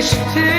geçti.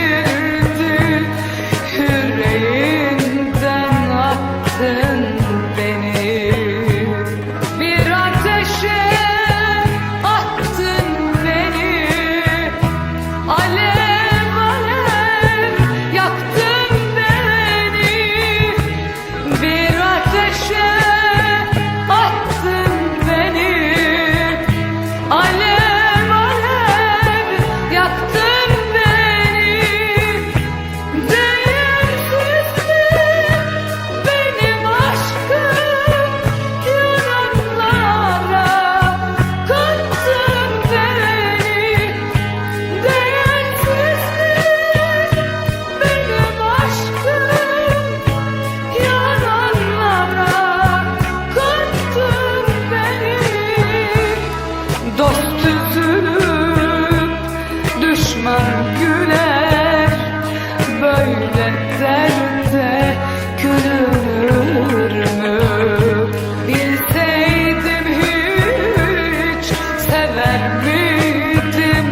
güler Böyle derde gülür? Bilseydim hiç sever miydim